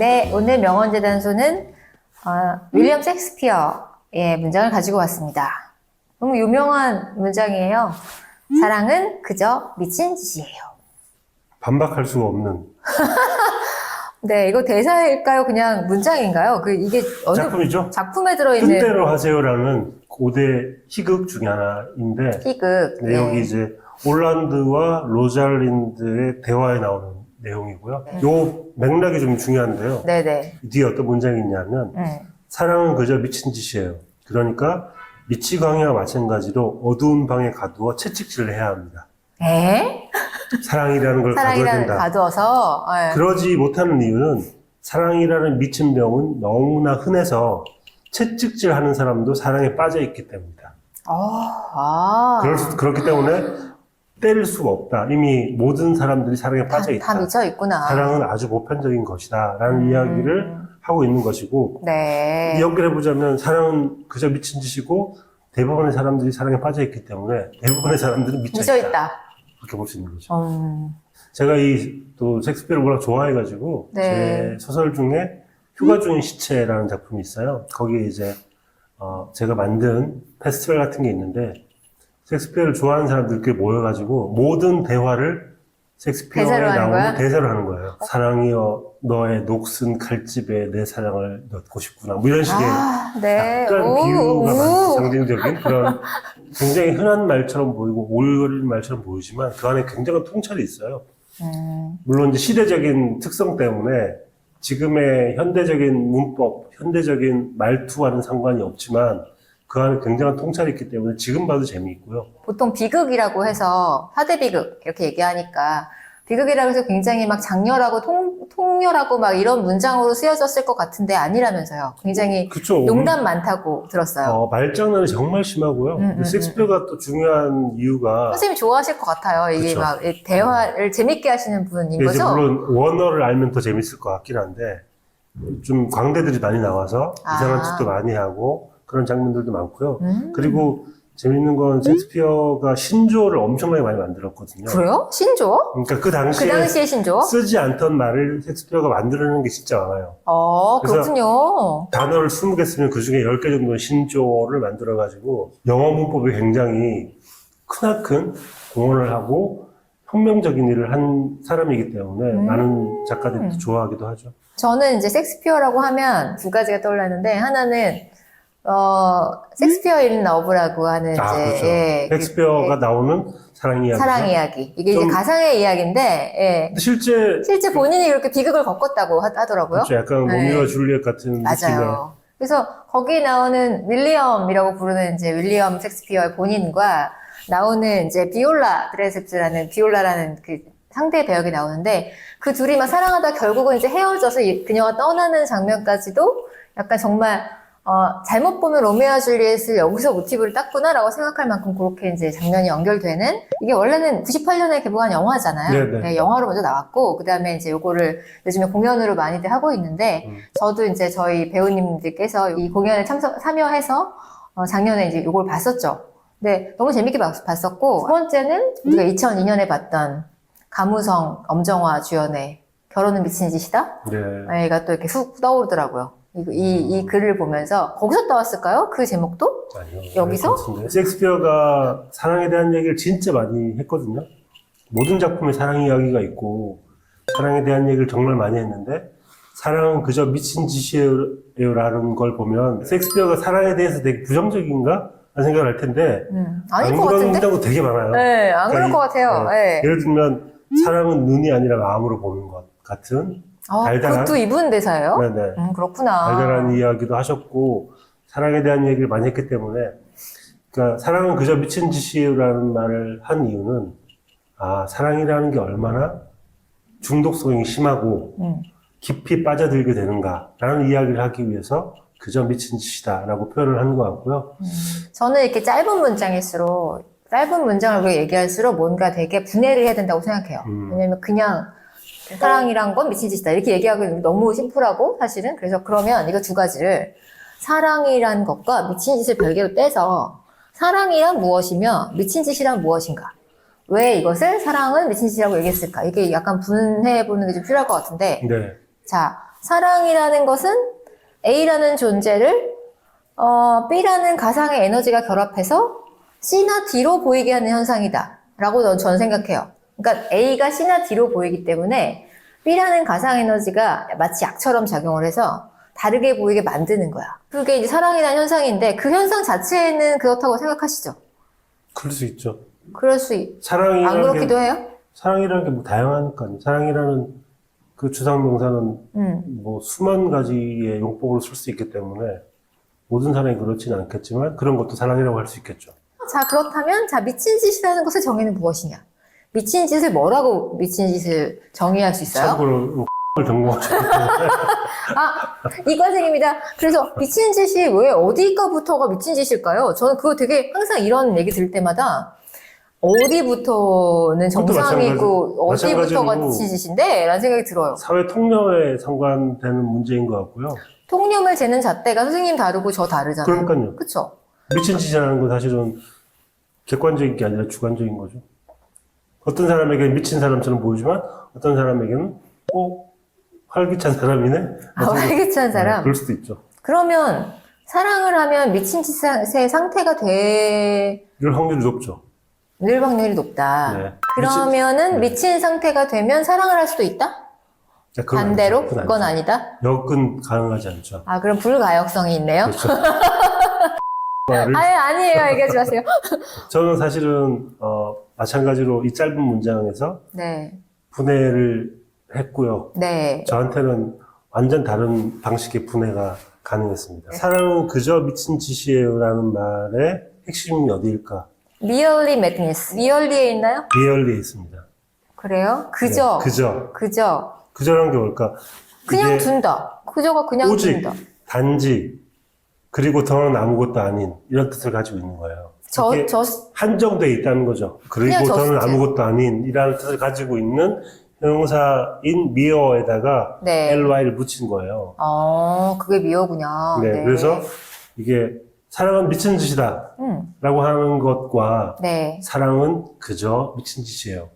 네, 오늘 명언제 단소는 어, 윌리엄 셰익스피어의 문장을 가지고 왔습니다. 너무 유명한 문장이에요. 사랑은 그저 미친 짓이에요. 반박할 수가 없는 네, 이거 대사일까요? 그냥 문장인가요? 그 이게 어느 작품이죠. 작품에 들어있는 뜻대로 하세요라는 고대 희극 중에 하나인데 희극. 네, 여기 이제 올란드와 로잘린드의 대화에 나오는 내용이고요. 요 맥락이 좀 중요한데요. 네, 네. 뒤에 어떤 문장이 있냐면 음. 사랑은 그저 미친 짓이에요. 그러니까 미치광이와 마찬가지로 어두운 방에 가두어 채찍질을 해야 합니다. 에? 사랑이라는 걸 가둬야 사랑이라는 된다. 가두어서. 예. 그러지 못하는 이유는 사랑이라는 미친 병은 너무나 흔해서 채찍질 하는 사람도 사랑에 빠져 있기 때문이다. 어, 아. 그럴 수- 그렇기 때문에 때릴 수가 없다. 이미 모든 사람들이 사랑에 다, 빠져 있다. 다 미쳐 있구나. 사랑은 아주 보편적인 것이다. 라는 음. 이야기를 하고 있는 것이고, 네. 연결해 보자면 사랑은 그저 미친 짓이고, 대부분의 사람들이 사랑에 빠져 있기 때문에 대부분의 사람들은 미쳐, 미쳐 있다. 있다. 그렇게 볼 수 있는 거죠. 음. 제가 이또 셰익스피어를 워낙 좋아해가지고 네. 제 소설 중에 휴가 중인 시체라는 작품이 있어요. 거기에 이제 어, 제가 만든 페스티벌 같은 게 있는데 셰익스피어를 좋아하는 사람들끼리 모여가지고 모든 대화를 대사로 하는 나오는? 대사로 하는 거예요. 사랑이여 너의 녹슨 칼집에 내 사랑을 넣고 싶구나. 뭐 이런 식의 아, 네. 약간 오, 비유가. 상징적인 그런 굉장히 흔한 말처럼 보이고 올거린 말처럼 보이지만 그 안에 굉장한 통찰이 있어요. 음. 물론 이제 시대적인 특성 때문에 지금의 현대적인 문법, 현대적인 말투와는 상관이 없지만 그 안에 굉장한 통찰이 있기 때문에 지금 봐도 재미있고요. 보통 비극이라고 해서 사대 비극 이렇게 얘기하니까 비극이라고 해서 굉장히 막 장렬하고 통, 통렬하고 막 이런 문장으로 쓰여졌을 것 같은데 아니라면서요. 굉장히 그쵸. 농담 많다고 들었어요. 어, 말장난이 정말 심하고요. 음, 음, 셰익스피어가 또 중요한 이유가 선생님 좋아하실 것 같아요. 이게 그쵸. 막이 대화를 재밌게 하시는 분인 이제 거죠? 물론 원어를 알면 더 재밌을 것 같긴 한데 좀 광대들이 많이 나와서 아. 이상한 짓도 많이 하고 그런 장면들도 많고요. 음. 그리고 재밌는 건 셰익스피어가 신조어를 엄청나게 많이 만들었거든요. 그래요? 신조? 그러니까 그그 당시에 당시의 신조? 쓰지 않던 말을 셰익스피어가 만들어낸 게 진짜 많아요. 어, 그렇군요. 단어를 20개 쓰면 그 중에 10개 정도는 신조어를 만들어가지고 영어 문법에 굉장히 크나큰 공헌을 하고 혁명적인 일을 한 사람이기 때문에 음. 많은 작가들이 좋아하기도 하죠. 저는 이제 섹스피어라고 하면 두 가지가 떠올랐는데 하나는 어 섹스피어 인 러브라고 하는 아, 이제 그렇죠. 예, 그- 셰익스피어가 나오는 사랑 이야기. 사랑 이야기 이게 이제 좀- 가상의 이야기인데 예. 실제 실제 본인이 그렇게 비극을 겪었다고 하, 더라고요 그렇죠. 약간 네. 로미오와 줄리엣 같은 느낌의 맞아요. 그래서 거기 나오는 윌리엄이라고 부르는 이제 윌리엄 섹스피어의 본인과 나오는 이제 비올라 드레셉스라는 비올라라는 그 상대 배역이 나오는데 그 둘이 막 사랑하다 결국은 이제 헤어져서 이- 그녀가 떠나는 장면까지도 약간 정말 어, 잘못 보면 로미오와 줄리엣을 여기서 모티브를 땄구나라고 생각할 만큼 그렇게 이제 장면이 연결되는 이게 원래는 98년에 개봉한 영화잖아요. 네네. 네, 영화로 먼저 나왔고 그 다음에 이제 요거를 요즘에 공연으로 많이들 하고 있는데 음. 저도 이제 저희 배우님들께서 이 공연에 참석 참여해서 어, 작년에 이제 요걸 봤었죠. 네, 너무 재밌게 봤, 봤었고 두 번째는 우리가 2002년에 봤던 가무성 엄정화 주연의 결혼은 미친 짓이다. 네. 얘가 또 이렇게 훅 떠오르더라고요. 이, 이, 이 글을 보면서 거기서 따왔을까요? 그 제목도? 아니요. 여기서? 같은데. 셰익스피어가 사랑에 대한 얘기를 진짜 많이 했거든요. 모든 작품에 사랑 이야기가 있고 사랑에 대한 얘기를 정말 많이 했는데 사랑은 그저 미친 짓이에요라는 걸 보면 셰익스피어가 사랑에 대해서 되게 부정적인가? 라는 생각을 할 텐데 음, 안 아닐 것 그런 같은데? 되게 많아요. 네, 안 그럴 그러니까 것 같아요. 이- 네. 예를 들면 사랑은 눈이 아니라 마음으로 보는 것 같은 아, 달달한? 그것도 이분 대사예요? 네네. 음, 그렇구나. 달달한 이야기도 하셨고 사랑에 대한 얘기를 많이 했기 때문에 그러니까 사랑은 그저 미친 짓이라는 말을 한 이유는 아 사랑이라는 게 얼마나 중독성이 심하고 음. 깊이 빠져들게 되는가라는 이야기를 하기 위해서 그저 미친 짓이다라고 표현을 한 것 같고요. 저는 이렇게 짧은 문장일수록 짧은 문장을 우리가 얘기할수록 뭔가 되게 분해를 해야 된다고 생각해요. 음. 왜냐면 그냥 사랑이란 건 미친 짓이다 이렇게 얘기하기 너무 심플하고 사실은 그래서 그러면 이거 두 가지를 사랑이란 것과 미친 짓을 별개로 떼서 사랑이란 무엇이며 미친 짓이란 무엇인가? 왜 이것을 사랑은 미친 짓이라고 얘기했을까? 이게 약간 분해해 보는 게 좀 필요할 것 같은데 네. 자 사랑이라는 것은 A라는 존재를 어, B라는 가상의 에너지가 결합해서 C나 D로 보이게 하는 현상이다. 라고 전- 저는 생각해요. 그러니까 A가 C나 D로 보이기 때문에 B라는 가상 에너지가 마치 약처럼 작용을 해서 다르게 보이게 만드는 거야. 그게 이제 사랑이라는 현상인데 그 현상 자체는 그렇다고 생각하시죠? 그럴 수 있죠. 그럴 수, 있- 안 사랑이라는 그렇기도 게, 해요? 사랑이라는 게 뭐 다양하니까요. 사랑이라는 그 주상명사는 음. 뭐 수만 가지의 용법으로 쓸 수 있기 때문에 모든 사람이 그렇지는 않겠지만 그런 것도 사랑이라고 할 수 있겠죠. 자, 그렇다면, 자, 미친 짓이라는 것의 정의는 무엇이냐? 미친 짓을 뭐라고 미친 짓을 정의할 수 있어요? 참고로 을 전공하셨기 때문에 아, 이과생입니다. 그래서 미친 짓이 왜 어디가부터가 미친 짓일까요? 저는 그거 되게 항상 이런 얘기 들을 때마다 어디부터는 정상이고 마찬가지- 어디부터가 미친 짓인데? 라는 생각이 들어요. 사회 통념에 상관되는 문제인 것 같고요. 통념을 재는 잣대가 선생님 다르고 저 다르잖아요. 그러니까요. 그쵸? 미친 짓이라는 건 사실은 객관적인 게 아니라 주관적인 거죠. 어떤 사람에게는 미친 사람처럼 보이지만 어떤 사람에게는 꼭 활기찬 사람이네. 아, 활기찬 사람. 네, 그럴 수도 있죠. 그러면 사랑을 하면 미친 짓의 상태가 될 확률이 높죠. 확률이 높다. 네. 그러면은 네. 미친 상태가 되면 사랑을 할 수도 있다? 자, 그건 반대로? 아니죠. 그건 아니죠. 아니다? 역은 가능하지 않죠. 아, 그럼 불가역성이 있네요? 그렇죠. 말을- 아예 아니에요. 얘기하지 마세요. 저는 사실은 어, 마찬가지로 이 짧은 문장에서 네. 분해를 했고요. 네. 저한테는 완전 다른 방식의 분해가 가능했습니다. 사랑은 그저 미친 짓이에요라는 말의 핵심이 어디일까? Merely madness. Merely에 있나요? 리얼리에 있습니다. 그래요? 그저. 네, 그저. 그저. 그저란 게 뭘까? 그냥 둔다. 그저가 그냥 오직, 둔다. 단지, 그리고 더는 아무것도 아닌 이런 뜻을 가지고 있는 거예요. 저, 저, 한정돼 있다는 거죠. 그리고 더는 저스트. 아무것도 아닌 이라는 뜻을 가지고 있는 형용사인 미어에다가 네. ly를 붙인 거예요. 어, 그게 미어구나. 네, 그래서 이게 사랑은 미친 짓이다 음, 라고 하는 것과 네. 사랑은 그저 미친 짓이에요.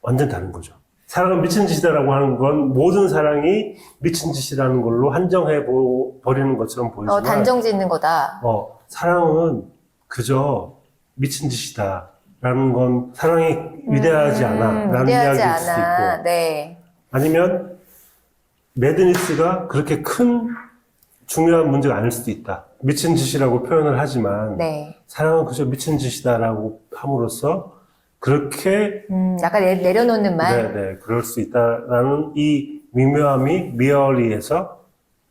완전 다른 거죠. 사랑은 미친 짓이다라고 하는 건 모든 사랑이 미친 짓이라는 걸로 한정해 보- 버리는 것처럼 보이지만 어, 단정 짓는 거다. 어, 사랑은 그저 미친 짓이다. 라는 건 사랑이 위대하지 않아. 음, 라는 위대하지 이야기일 수도 않아. 있고. 네. 아니면 매드니스가 그렇게 큰 중요한 문제가 아닐 수도 있다. 미친 짓이라고 표현을 하지만 네. 사랑은 그저 미친 짓이다라고 함으로써 그렇게 음, 약간 내, 내려놓는 말. 네네 그럴 수 있다라는 이 미묘함이 미어리에서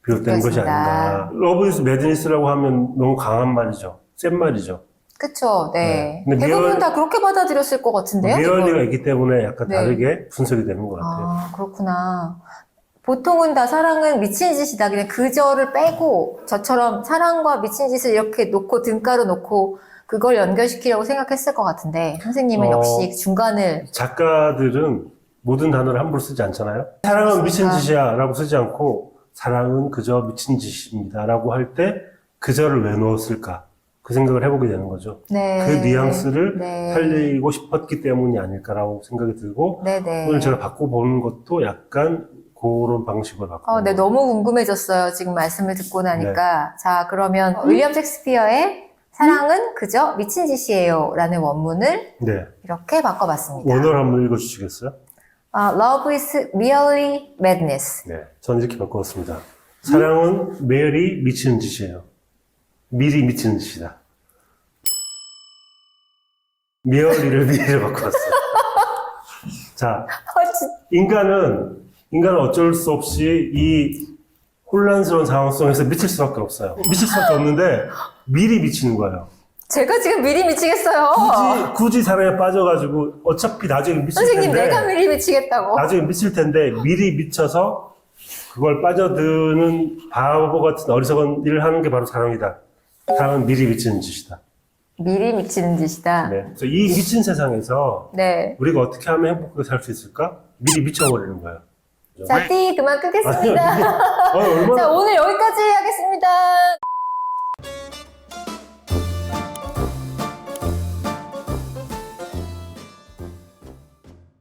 비롯된 것이 그렇습니다. 아닌가. 러브 이즈 매드니스라고 하면 너무 강한 말이죠. 센 말이죠. 그쵸, 네. 네. 근데 대부분 미월- 다 그렇게 받아들였을 것 같은데요? 미어리가 이걸? 있기 때문에 약간 네. 다르게 분석이 되는 것 같아요. 아, 그렇구나. 보통은 다 사랑은 미친 짓이다. 그냥 그 저를 빼고 저처럼 사랑과 미친 짓을 이렇게 놓고 등가로 놓고 그걸 연결시키려고 생각했을 것 같은데 선생님은 어. 역시 중간을 작가들은 모든 단어를 함부로 쓰지 않잖아요. 사랑은 미친 그렇습니다. 짓이야 라고 쓰지 않고 사랑은 그저 미친 짓입니다 라고 할 때 그저를 왜 넣었을까? 그 생각을 해보게 되는 거죠. 네. 그 뉘앙스를 네. 살리고 싶었기 때문이 아닐까라고 생각이 들고 네 네. 오늘 제가 바꿔보는 것도 약간 그런 방식으로 바꿔. 어, 네, 너무 궁금해졌어요. 지금 말씀을 듣고 나니까. 자, 그러면 윌리엄 셰익스피어의 사랑은 그저 미친 짓이에요. 라는 원문을 네. 이렇게 바꿔봤습니다. 원어를 한번 읽어주시겠어요? 아, love is merely madness. 네. 저는 이렇게 바꿨습니다. 사랑은 매일이 미치는 짓이에요. 미리 미치는 짓이다. 미얼리를 미리를 바꿔 왔어요. 자, 아, 진- 인간은, 인간은 어쩔 수 없이 이 혼란스러운 상황 속에서 미칠 수밖에 없어요. 미칠 수밖에 없는데 미리 미치는 거예요. 제가 지금 미리 미치겠어요. 굳이, 굳이 사랑에 빠져가지고 어차피 나중에 미칠 선생님, 텐데. 내가 미리 미치겠다고. 나중에 미칠 텐데 미리 미쳐서 그걸 빠져드는 바보 같은 어리석은 일을 하는 게 바로 사랑이다. 사랑은 미리 미치는 짓이다. 미리 미치는 짓이다. 네. 그래서 이 미친 세상에서 네. 우리가 어떻게 하면 행복하게 살 수 있을까? 미리 미쳐버리는 거예요. 자, 띠 그만 끄겠습니다. 어, 얼마나 자, 오늘 여기까지 하겠습니다.